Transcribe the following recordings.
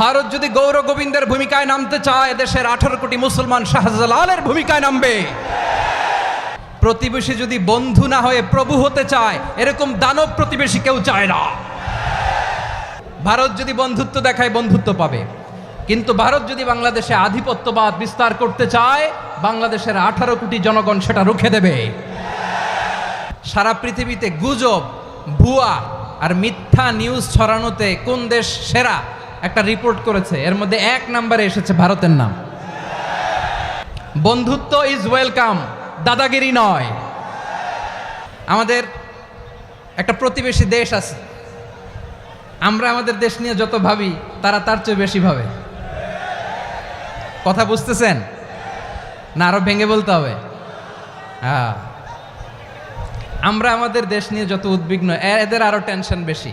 ভারত যদি গৌর গোবিন্দের ভূমিকায় নামতে চায়, দেশের আঠারো কোটি মুসলমান শাহজালালের ভূমিকায় নামবে। প্রতিবেশী যদি বন্ধু না হয়ে প্রভু হতে চায়, এরকম দানব প্রতিবেশী কেউ চায় না। ভারত যদি বন্ধুত্ব দেখায়, বন্ধুত্ব পাবে। কিন্তু ভারত যদি বাংলাদেশে আধিপত্যবাদ বিস্তার করতে চায়, বাংলাদেশের আঠারো কোটি জনগণ সেটা রুখে দেবে। সারা পৃথিবীতে গুজব, ভুয়া আর মিথ্যা নিউজ ছড়ানোতে কোন দেশ সেরা? একটা রিপোর্ট করেছে। এর মধ্যে এক নম্বরে এসেছে ভারতের নাম। বন্ধুত্ব ইজ ওয়েলকাম দাদাগিরি নয়। আমাদের একটা প্রতিবেশী দেশ আছে। আমরা আমাদের দেশ নিয়ে যত ভাবি, তারা তার চেয়ে বেশি ভাবে। কথা বুঝতেছেন? না, আরও ভেঙে বলতে হবে। হ্যাঁ। আমরা আমাদের দেশ নিয়ে যত উদ্বিগ্ন এদের আরও টেনশন বেশি।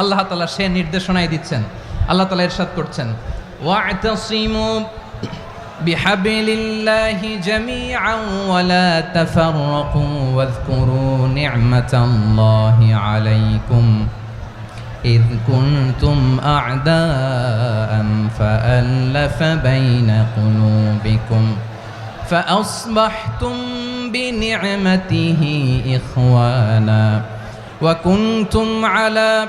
আল্লাহ তালা সে নির্দেশনাই দিচ্ছেন আল্লাহ তালা ইরশাদ করছেন ওয়া'তাসিমু বিহাবিলিল্লাহি জামিআন ওয়ালা তাফাররাকু ওয়াযকুরু নি'মাতাল্লাহি আলাইকুম إذ كنتم أعداء فألف بين قلوبكم فأصبحتم بنعمته إخوانا وكنتم على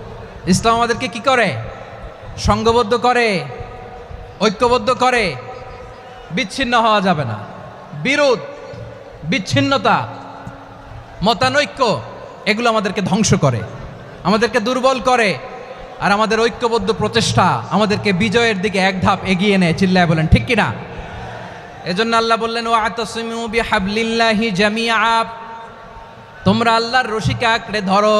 ইসলাম আমাদেরকে কি করে? সঙ্গবদ্ধ করে, ঐক্যবদ্ধ করে, বিচ্ছিন্ন হওয়া যাবে না। বিরোধ, বিচ্ছিন্নতা, মতানৈক্য, এগুলো আমাদেরকে ধ্বংস করে, আমাদেরকে দুর্বল করে, আর আমাদের ঐক্যবদ্ধ প্রচেষ্টা আমাদেরকে বিজয়ের দিকে এক ধাপ এগিয়ে নেয়, চিল্লায় বলেন, ঠিক কিনা? এজন্য আল্লাহ বললেন ও আতসিমু বিহাবলিল্লাহি জামিয়া তোমরা আল্লাহর রশিকে আঁকড়ে ধরো।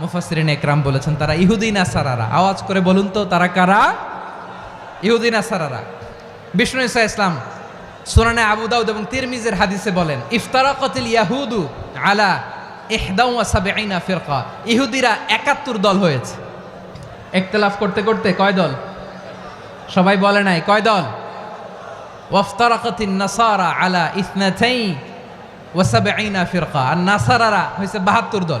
মুফাসসিরিন একরাম বলেছেন, তারা ইহুদিন আসারারা আওয়াজ করে বলুন তো, তারা কারা? ইহুদিন আসারারা বিষ্ণু ইসা ইসলাম সুরানে আবু দাউদ এবং তিরমিজের হাদিসে বলেন, ইফতারাকাতিল ইয়াহুদু আলা ওয়া সাবঈনা ফিরকা। ইহুদিরা 71 দল হয়েছে। ইখতিলাফ করতে করতে কয় দল? সবাই বলে নাই, কয় দল? ওয়াফতারাকাতিন নাসারা আলা ইসনাতাই ওয়া সাবঈনা ফিরকা। আর নাসারারা হইছে 72 দল।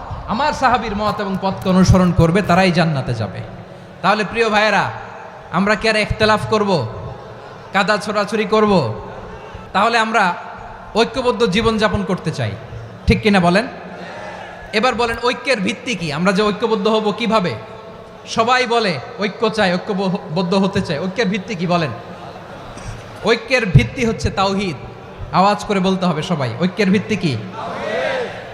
আমার সাহাবীর মত এবং পথকে অনুসরণ করবে, তারাই জান্নাতে যাবে। তাহলে প্রিয় ভাইয়েরা, আমরা কি আর একতলাফ করব? কাদা ছোড়াছুরি করব? তাহলে আমরা ঐক্যবদ্ধ জীবনযাপন করতে চাই। ঠিক কিনা বলেন? এবার বলেন, ঐক্যের ভিত্তি কি? আমরা যে ঐক্যবদ্ধ হব কীভাবে? সবাই বলে, ঐক্য চাই, ঐক্যবদ্ধ হতে চাই। ঐক্যের ভিত্তি কি বলেন? ঐক্যের ভিত্তি হচ্ছে তাওহিদ। আওয়াজ করে বলতে হবে সবাই, ঐক্যের ভিত্তি কি?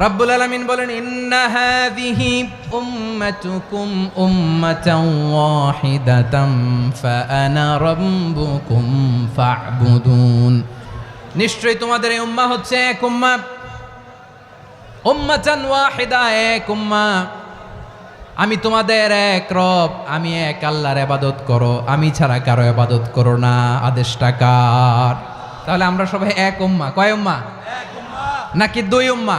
রাব্বুল আলামিন বলেন ইন্না হাযিহি উম্মাতুকুম উম্মাতাও ওয়াহিদাতাম ফাআনা রাব্বুকুম ফা'বুদুন। নিশ্চয়ই তোমাদের এই উম্মাহ হচ্ছে এক উম্মা। উম্মাতান ওয়াহিদা এক উম্মা। আমি তোমাদের এক রব আমি এক আল্লাহর আবাদত করো আমি ছাড়া কারও আবাদত করো না আদেশটা কার? তাহলে আমরা সবাই এক উম্মা। কয় উম্মা। নাকি দুই উম্মা?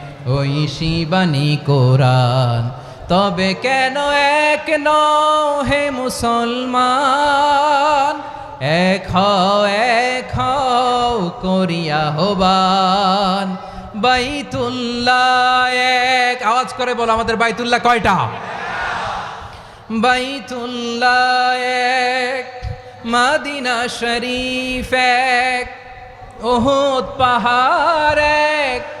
ওই শিবানী কোরআন। তবে কেন এক হে মুসলমান? এক এক করিয়া হবান। বাইতুল্লাহ এক। আওয়াজ করে বলো আমাদের বাইতুল্লাহ কয়টা? বাইতুল্লাহ এক, মাদিনা শরীফ এক, ওহুদ পাহাড় এক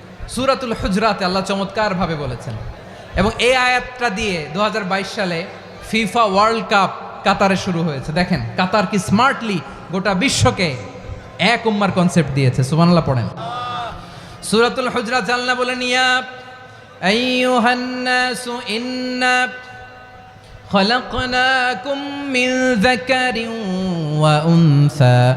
সুরাতুল হুজরাতে আল্লাহ চমৎকার ভাবে বলেছেন এবং এই আয়াতটা দিয়ে দু সালে ফিফা ওয়ার্ল্ড কাপ কাতারে শুরু হয়েছে দেখেন কাতার কি স্মার্টলি গোটা বিশ্বকে এক উম্মার কনসেপ্ট দিয়েছে সুবহানাল্লাহ পড়েন সুরাতুল হুজরাত আল্লাহ বলেন ইয়া আইয়ুহান নাসু ইন্না خلقناكم من ذكر وأنثى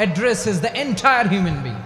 addresses the entire human being